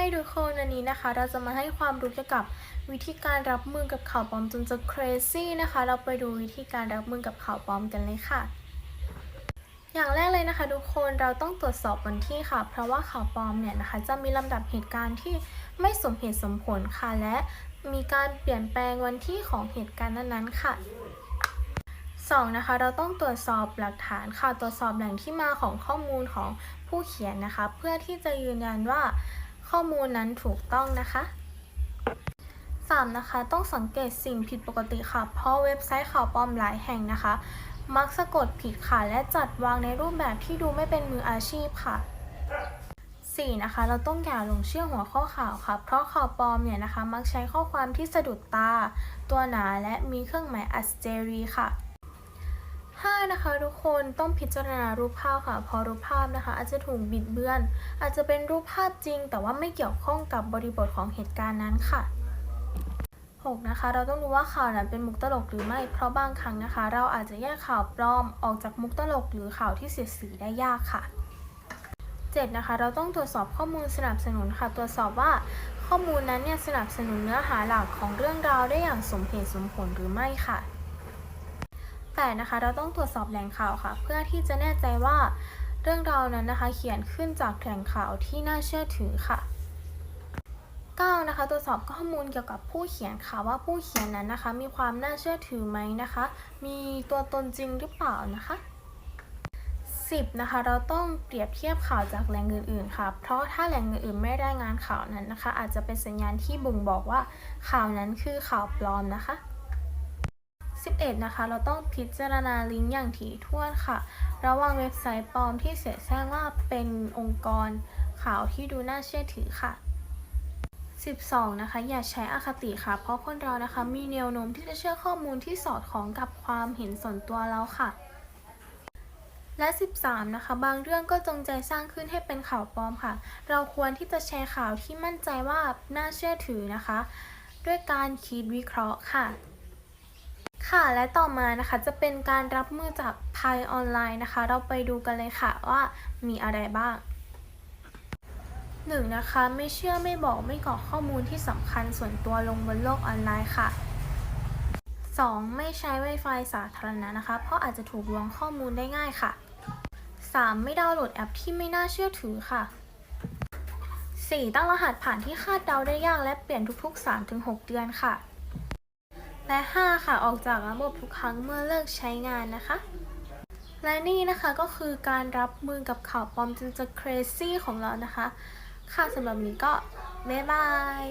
ทุกคนวันนี้นะคะ เราจะมาให้ความรู้เกี่ยวกับวิธีการรับมือกับข่าวปลอมจนจะ crazy นะคะ เราไปดูวิธีการรับมือกับข่าวปลอมกันเลยค่ะอย่างแรกเลยนะคะทุกคนเราต้องตรวจสอบวันที่ค่ะ เพราะว่าข่าวปลอมเนี่ยนะคะ จะมีลำดับเหตุการณ์ที่ไม่สมเหตุสมผลค่ะ และมีการเปลี่ยนแปลงวันที่ของเหตุการณ์นั้นๆค่ะ 2 นะคะ เราต้องตรวจสอบหลักฐานค่ะ ตรวจสอบแหล่งที่มาของข้อมูลของผู้เขียนนะคะ เพื่อที่จะยืนยันว่า ข้อมูลนั้นถูกต้องนะคะ 3. นะคะต้องสังเกตสิ่งผิดปกติค่ะ เพราะเว็บไซต์ข่าวปลอมหลายแห่งนะคะ มักสะกดผิดค่ะและจัดวางในรูปแบบที่ดูไม่เป็นมืออาชีพค่ะ 4. นะคะ เราต้องอย่าหลงเชื่อหัวข้อข่าวค่ะ เพราะข่าวปลอมเนี่ยนะคะ มักใช้ข้อความที่สะดุดตา ตัวหนาและมีเครื่องหมายอัสเจรีค่ะ 5. นะคะทุกคนต้องพิจารณารูปภาพค่ะเพราะรูปภาพนะคะ อาจจะถูกบิดเบือน อาจจะเป็นรูปภาพจริง แต่ว่าไม่เกี่ยวข้องกับบริบทของเหตุการณ์นั้นค่ะ 6. นะคะ เราต้องรู้ว่าข่าวนั้นเป็นมุกตลกหรือไม่ เพราะบางครั้งนะคะ เราอาจจะแยกข่าวปลอมออกจากมุกตลกหรือข่าวที่เสียดสีได้ยากค่ะ 7. นะคะ เราต้องตรวจสอบข้อมูลสนับสนุนค่ะ ตรวจสอบว่าข้อมูลนั้นเนี่ยสนับสนุนเนื้อหาหลักของเรื่องราวได้อย่างสมเหตุสมผลหรือไม่ค่ะ 8. นะคะเราต้องตรวจสอบแหล่งข่าวค่ะ เพื่อที่จะแน่ใจว่าเรื่องราวนั้นนะคะ เขียนขึ้นจากแหล่งข่าวที่น่าเชื่อถือค่ะ 9. นะคะตรวจสอบข้อมูลเกี่ยวกับผู้เขียนค่ะว่าผู้เขียนนั้นนะคะ มีความน่าเชื่อถือไหมนะคะ มีตัวตนจริงหรือเปล่านะคะ 10. นะคะเราต้องเปรียบเทียบข่าวจากแหล่งอื่นๆค่ะ เพราะถ้าแหล่งอื่นๆไม่รายงานข่าวนั้นนะคะ อาจจะเป็นสัญญาณที่บ่งบอกว่าข่าวนั้นคือข่าวปลอมนะคะ 11. นะคะ เราต้องพิจารณาลิงก์อย่างถี่ถ้วนค่ะ ระวังเว็บไซต์ปลอมที่เสียแซงว่าเป็นองค์กรข่าวที่ดูน่าเชื่อถือค่ะ 12. นะคะ อย่าใช้อคติค่ะ เพราะคนเรานะคะมีแนวโน้มที่จะเชื่อข้อมูลที่สอดคล้องกับความเห็นส่วนตัวเราค่ะ และ 13 นะคะ บางเรื่องก็จงใจสร้างขึ้นให้เป็นข่าวปลอมค่ะ เราควรที่จะแชร์ข่าวที่มั่นใจว่าน่าเชื่อถือนะคะ ด้วยการคิดวิเคราะห์ค่ะ ค่ะและต่อมานะคะจะเป็นการรับมือจากภัยออนไลน์นะคะ เราไปดูกันเลยค่ะว่ามีอะไรบ้าง 1. นะคะไม่เชื่อไม่บอกไม่กรอกข้อมูลที่สำคัญส่วนตัวลงบนโลกออนไลน์ค่ะ 2. ไม่ใช้ Wi-Fi สาธารณะนะคะ เพราะอาจจะถูกลวงข้อมูลได้ง่ายค่ะ 3. ไม่ดาวน์โหลดแอปที่ไม่น่าเชื่อถือค่ะ 4. ตั้งรหัสผ่านที่คาดเดาได้ยากและเปลี่ยนทุกๆ 3-6 เดือนค่ะ และ 5 ค่ะออกจากระบบทุกครั้งเมื่อเลิกใช้งานนะคะ และนี่นะคะก็คือการรับมือกับข่าวปลอมจนจะ crazy ของเรานะคะ ค่ะสำหรับนี้ก็บ๊ายบาย